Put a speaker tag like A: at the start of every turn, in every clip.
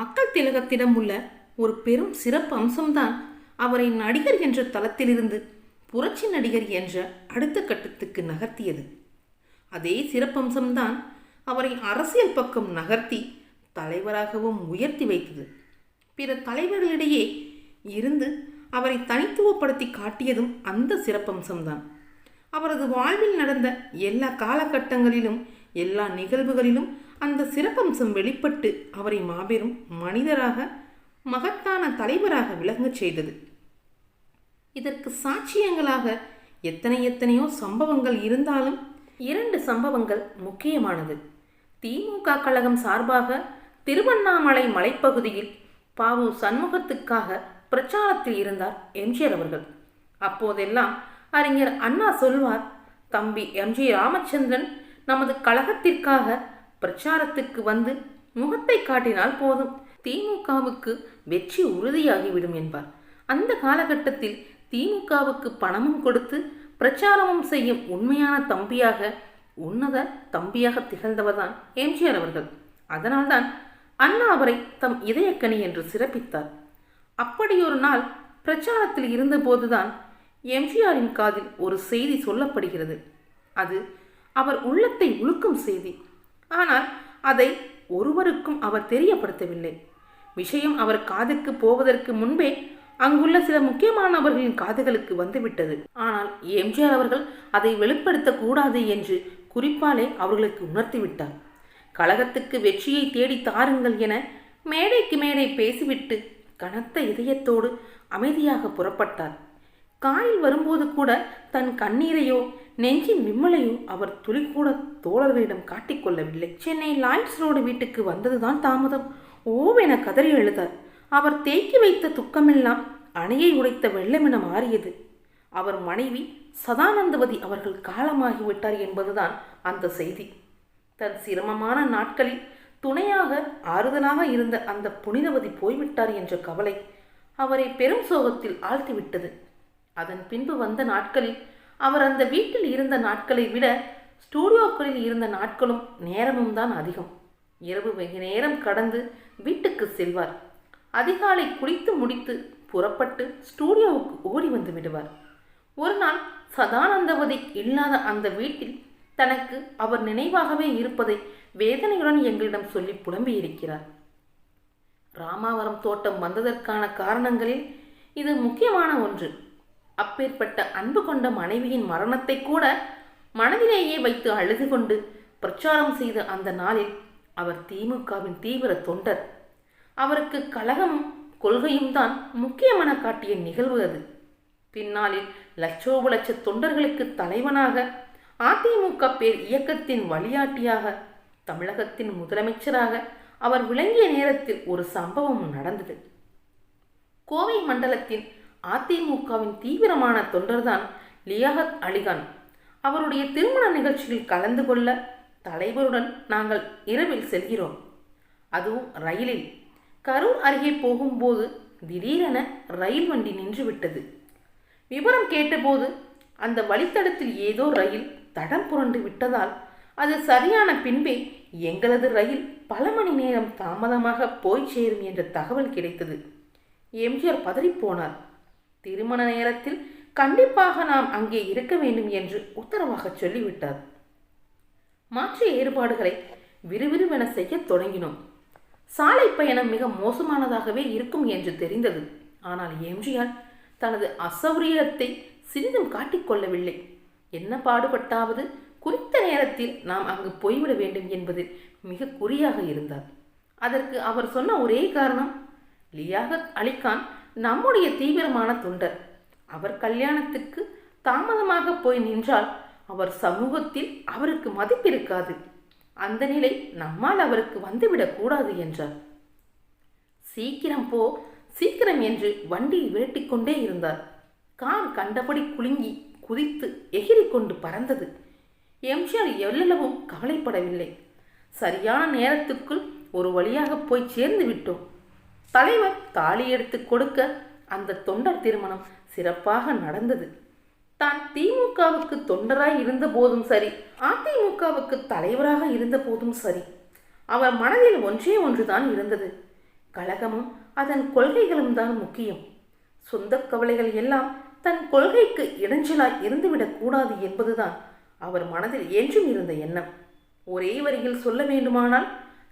A: மக்கள் திலகத்திடம் உள்ள ஒரு பெரும் சிறப்பு அம்சம்தான் அவரை நடிகர் என்ற தளத்திலிருந்து புரட்சி நடிகர் என்ற அடுத்த கட்டத்துக்கு நகர்த்தியது. அதே சிறப்பம்சம்தான் அவரை அரசியல் பக்கம் நகர்த்தி தலைவராகவும் உயர்த்தி வைத்தது. பிற தலைவர்களிடையே இருந்து அவரை தனித்துவப்படுத்தி காட்டியதும் அந்த சிறப்பம்சம்தான் அவரது வாழ்வில் நடந்த எல்லா காலகட்டங்களிலும் எல்லா நிகழ்வுகளிலும் அந்த சிறப்பம்சம் வெளிப்பட்டு அவரை மாபெரும் மனிதராக மகத்தான தலைவராக விளங்கச் செய்தது. இதற்கு சாட்சியங்களாக எத்தனை எத்தனையோ சம்பவங்கள் இருந்தாலும் இரண்டு சம்பவங்கள் முக்கியமானது. திமுக கழகம் சார்பாக திருவண்ணாமலை மலைப்பகுதியில் பாவு சண்முகத்துக்காக பிரச்சாரத்தில் இருந்தார் எம்ஜிஆர் அவர்கள். அப்போதெல்லாம் அறிஞர் அண்ணா சொல்வார் தம்பி எம்ஜி ராமச்சந்திரன் நமது கழகத்திற்காக பிரச்சாரத்துக்கு வந்து முகத்தை காட்டினால் போதும். திமுகவுக்கு வெற்றி உறுதியாகிவிடும் என்பார். அந்த காலகட்டத்தில் திமுகவுக்கு பணமும் கொடுத்து பிரச்சாரமும் செய்யும் உண்மையான தம்பியாக உன்னத தம்பியாக திகழ்ந்தவர்தான் எம்ஜிஆர் அவர்கள். அதனால்தான் அண்ணா அவரை தம் இதயக்கனி என்று சிறப்பித்தார். அப்படியொரு நாள் பிரச்சாரத்தில் இருந்தபோதுதான் எம்ஜிஆரின் காதில் ஒரு செய்தி சொல்லப்படுகிறது. அது அவர் உள்ளத்தை உழுக்கும் செய்தி. ஆனால் அதை ஒருவருக்கும் அவர் தெரியப்படுத்தவில்லை. விஷயம் அவர் காதுக்கு போவதற்கு முன்பே அங்குள்ள சில முக்கியமானவர்களின் காதுகளுக்கு வந்துவிட்டது. ஆனால் எம்ஜிஆர் அவர்கள் அதை வெளிப்படுத்தக்கூடாது என்று குறிப்பாலே அவர்களுக்கு உணர்த்திவிட்டார். கழகத்துக்கு வெற்றியை தேடி தாருங்கள் என மேடைக்கு மேடை பேசிவிட்டு கனத்த இதயத்தோடு அமைதியாக புறப்பட்டார். காயில் வரும்போது கூட தன் கண்ணீரையோ நெஞ்சின் விம்மலையோ அவர் துளி கூட தோழர்களிடம் காட்டிக்கொள்ளவில்லை சென்னை லாய்ட்ஸ் ரோடு வீட்டுக்கு வந்ததுதான் தாமதம். ஓவென கதறி எழுதார் அவர் தேக்கி வைத்த துக்கமெல்லாம் அணையை உடைத்த வெள்ளமென மாறியது. அவர் மனைவி சதானந்தவதி அவர்கள் காலமாகிவிட்டார் என்பதுதான் அந்த செய்தி. தன் சிரமமான நாட்களில் துணையாக ஆறுதலாக இருந்த அந்த புனிதவதி போய்விட்டார் என்ற கவலை அவரை பெரும் சோகத்தில் ஆழ்த்திவிட்டது. அதன் பின்பு வந்த நாட்களில் அவர் அந்த வீட்டில் இருந்த நாட்களை விட ஸ்டூடியோக்களில் இருந்த நாட்களும் நேரமும் தான் அதிகம். இரவு வெகு நேரம் கடந்து வீட்டுக்கு செல்வார். அதிகாலை குளித்து முடித்து புறப்பட்டு ஸ்டூடியோவுக்கு ஓடி வந்து விடுவார். ஒரு நாள் சதானந்தவதி இல்லாத அந்த வீட்டில் தனக்கு அவர் நினைவாகவே இருப்பதை வேதனையுடன் எங்களிடம் சொல்லி புலம்பியிருக்கிறார் ராமாவரம் தோட்டம் வந்ததற்கான காரணங்களில் இது முக்கியமான ஒன்று. அப்பேற்பட்ட அன்பு கொண்ட மனைவியின் மரணத்தை கூட மனதிலேயே வைத்து அழுது கொண்டு பிரச்சாரம் செய்த அந்த நாளில் அவர் திமுகவின் தீவிர தொண்டர். அவருக்கு கழகமும் கொள்கையும் தான் முக்கியமென காட்டிய நிகழ்வு அது. பின்னாளில் லட்சோப லட்ச தொண்டர்களுக்கு தலைவனாக அதிமுக பேர் இயக்கத்தின் வழியாட்டியாக தமிழகத்தின் முதலமைச்சராக அவர் விளங்கிய நேரத்தில் ஒரு சம்பவம் நடந்தது. கோவை மண்டலத்தின் அதிமுகவின் தீவிரமான தொண்டர்தான் லியாகத் அலிகான். அவருடைய திருமண நிகழ்ச்சியில் கலந்து கொள்ள தலைவருடன் நாங்கள் இரவில் செல்கிறோம். அதுவும் ரயிலில். கரூர் அருகே போகும்போது திடீரென ரயில் வண்டி நின்று விட்டது. விவரம் கேட்டபோது அந்த வழித்தடத்தில் ஏதோ ரயில் தடம் புரண்டு விட்டதால் அது சரியான பின்பே எங்களது ரயில் பல மணி நேரம் தாமதமாக போய் சேரும் என்ற தகவல் கிடைத்தது. எம்ஜிஆர் பதறிப்போனார் திருமண நேரத்தில் கண்டிப்பாக நாம் அங்கே இருக்க வேண்டும் என்று உத்தரவாக சொல்லிவிட்டார். மாற்று ஏற்பாடுகளை விறுவிறுவென செய்யத் தொடங்கினோம். சாலை பயணம் மிக மோசமானதாகவே இருக்கும் என்று தெரிந்தது. ஆனால் எம்ஜிஆர் தனது அசௌரியத்தை சிறிதும் காட்டிக்கொள்ளவில்லை என்ன பாடுபட்டாவது குறித்த நேரத்தில் நாம் அங்கு போய்விட வேண்டும் என்பதில் மிக குறியாக இருந்தார். அதற்கு அவர் சொன்ன ஒரே காரணம் லியாகத் அலிகான் நம்முடைய தீவிரமான தொண்டர். அவர் கல்யாணத்துக்கு தாமதமாக போய் நின்றால் அவர் சமூகத்தில் அவருக்கு மதிப்பு இருக்காது அந்த நிலை நம்மால் அவருக்கு வந்துவிடக்கூடாது என்றார். சீக்கிரம் போ சீக்கிரம் என்று வண்டியை விரட்டிக்கொண்டே இருந்தார். கார் கண்டபடி குலுங்கி குதித்து எகிரி கொண்டு பறந்தது. எம்ஜிஆர் எவ்வளவும் கவலைப்படவில்லை. சரியான நேரத்துக்குள் ஒரு வழியாக போய் சேர்ந்து விட்டோம். தலைவர் தாலி எடுத்து கொடுக்க அந்த தொண்டர் திருமணம் சிறப்பாக நடந்தது. தான் திமுகவுக்கு தொண்டராய் இருந்த போதும் சரி அதிமுகவுக்கு தலைவராக இருந்த போதும் சரி அவர் மனதில் ஒன்றே ஒன்றுதான் இருந்தது. கழகமும் அதன் கொள்கைகளும் தான் முக்கியம். சொந்த கவலைகள் எல்லாம் தன் கொள்கைக்கு இடைஞ்சலாய் இருந்துவிடக் கூடாது என்பதுதான் அவர் மனதில் என்றும் இருந்த எண்ணம். ஒரே வரியில் சொல்ல வேண்டுமானால்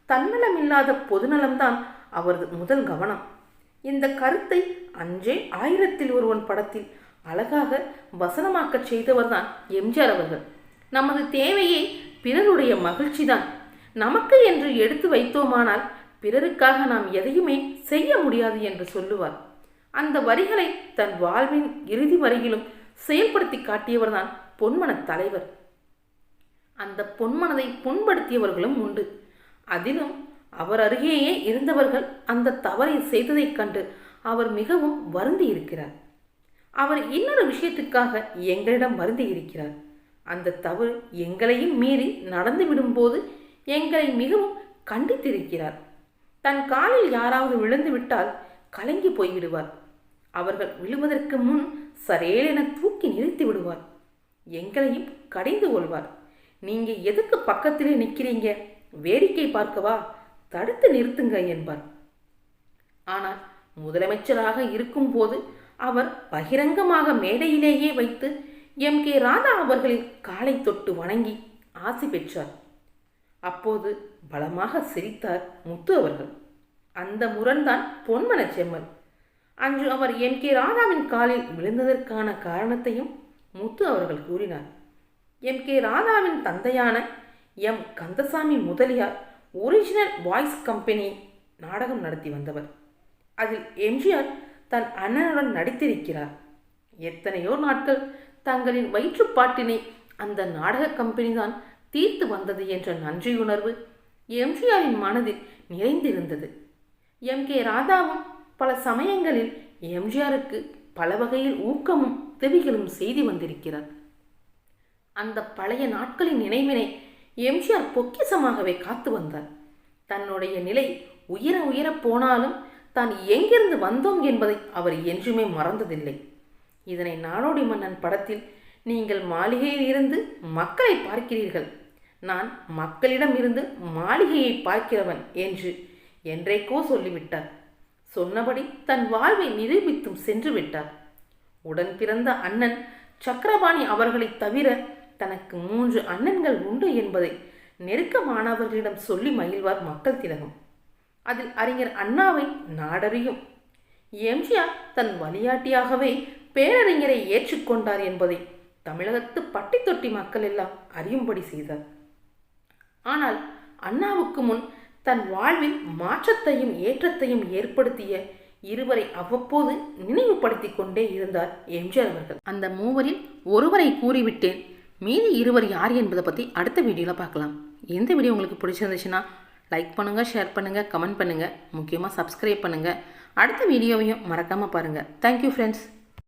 A: தன்னலமில்லாத பொதுநலம்தான் அவரது முதல் கவனம். இந்த கருத்தை அஞ்சே ஆயிரத்தில் ஒருவன் படத்தில் அழகாக வசனமாக்கச் செய்தவர்தான் எம்ஜிஆர் அவர்கள். நமது தேவையை பிறருடைய மகிழ்ச்சிதான். நமக்கு என்று எடுத்து வைத்தோமானால் பிறருக்காக நாம் எதையுமே செய்ய முடியாது என்று சொல்லுவார். அந்த வரிகளை தன் வாழ்வின் இறுதி வரையிலும் செயல்படுத்தி காட்டியவர்தான் பொன்மனத் தலைவர். அந்த பொன்மனதை புண்படுத்தியவர்களும் உண்டு. அதிலும் அவர் அருகேயே இருந்தவர்கள் அந்த தவறை செய்ததைக் கண்டு அவர் மிகவும் வருந்தி இருக்கிறார். அவர் இன்னொரு விஷயத்துக்காக எங்களிடம் வருந்தி இருக்கிறார். அந்த தவறு எங்களையும் மீறி நடந்து விடும்போது எங்களை மிகவும் கண்டித்திருக்கிறார். தன் காலில் யாராவது விழுந்து விட்டால் கலங்கி போய்விடுவார். அவர்கள் விழுவதற்கு முன் சரேலென தூக்கி நிறுத்தி விடுவார். எங்களையும் கடைந்து கொள்வார். நீங்க எதுக்கு பக்கத்திலே நிற்கிறீங்க வேடிக்கை பார்க்கவா? தடுத்து நிறுத்துங்க என்பார். ஆனால் முதலமைச்சராக இருக்கும்போது அவர் பகிரங்கமாக மேடையிலேயே வைத்து எம். கே. ராதா அவர்களின் காலை தொட்டு வணங்கி ஆசி பெற்றார். அப்போது பலமாக சிரித்தார் முத்து அவர்கள். அந்த முரண்தான் பொன்மன செம்மல் அன்று அவர் எம். கே. ராதாவின் காலில் விழுந்ததற்கான காரணத்தையும் முத்து அவர்கள் கூறினார். எம். கே. ராதாவின் தந்தையான M. Kandasamy Mudaliar original voice company நாடகம் நடத்தி வந்தவர் அதில் எம்ஜிஆர் தன் அண்ணனுடன் நடித்திருக்கிறார். எத்தனையோ நாட்கள் தங்களின் வயிற்றுப்பாட்டினை அந்த நாடக கம்பெனி தான் தீர்த்து வந்தது என்ற நன்றியுணர்வு எம்ஜிஆரின் மனதில் நிறைந்திருந்தது. எம் கே ராதாவும் பல சமயங்களில் எம்ஜிஆருக்கு பல வகையில் ஊக்கமும் உதவிகளும் செய்து வந்திருக்கிறார். அந்த பழைய நாட்களின் நினைவினை எம்ஜிஆர் பொக்கிசமாகவே காத்து வந்தார். தன்னுடைய நிலை உயர உயரப் போனாலும் தான் எங்கிருந்து வந்தோம் என்பதை அவர் என்றுமே மறந்ததில்லை. இதனை நாடோடி மன்னன் படத்தில் நீங்கள் மாளிகையில் இருந்து மக்களை பார்க்கிறீர்கள். நான் மக்களிடம் இருந்து மாளிகையை பார்க்கிறவன் என்று என்றைக்கோ சொல்லிவிட்டார். சொன்னபடி தன் வாழ்வை நிரூபித்தும் சென்று விட்டார். உடன் பிறந்த அண்ணன் சக்கரபாணி அவர்களைத் தவிர தனக்கு மூன்று அண்ணன்கள் உண்டு என்பதை நெருக்கமானவர்களிடம் சொல்லி மகிழ்வார் மக்கள் திலகம். அதில் அறிஞர் அண்ணாவை நாடறியும். எம்ஜிஆர் தன் வழியாட்டியாகவே பேரறிஞரை ஏற்றுக்கொண்டார் என்பதை தமிழகத்து பட்டி தொட்டி மக்கள் எல்லாம் அறியும்படி செய்தார். ஆனால் அண்ணாவுக்கு முன் தன் வாழ்வில் மாற்றத்தையும் ஏற்றத்தையும் ஏற்படுத்திய இருவரை அவ்வப்போது நினைவுபடுத்திக் கொண்டே இருந்தார் எம்ஜிஆர் அவர்கள். அந்த மூவரில் ஒருவரை கூறிவிட்டேன். மீதி இருவர் யார் என்பதை பற்றி அடுத்த வீடியோவில் பார்க்கலாம். எந்த வீடியோ உங்களுக்கு பிடிச்சிருந்துச்சுன்னா லைக் பண்ணுங்கள் ஷேர் பண்ணுங்கள் கமெண்ட் பண்ணுங்கள் முக்கியமாக சப்ஸ்கிரைப் பண்ணுங்கள் அடுத்த வீடியோவையும் மறக்காமல் பாருங்கள் தேங்க்யூ ஃப்ரெண்ட்ஸ்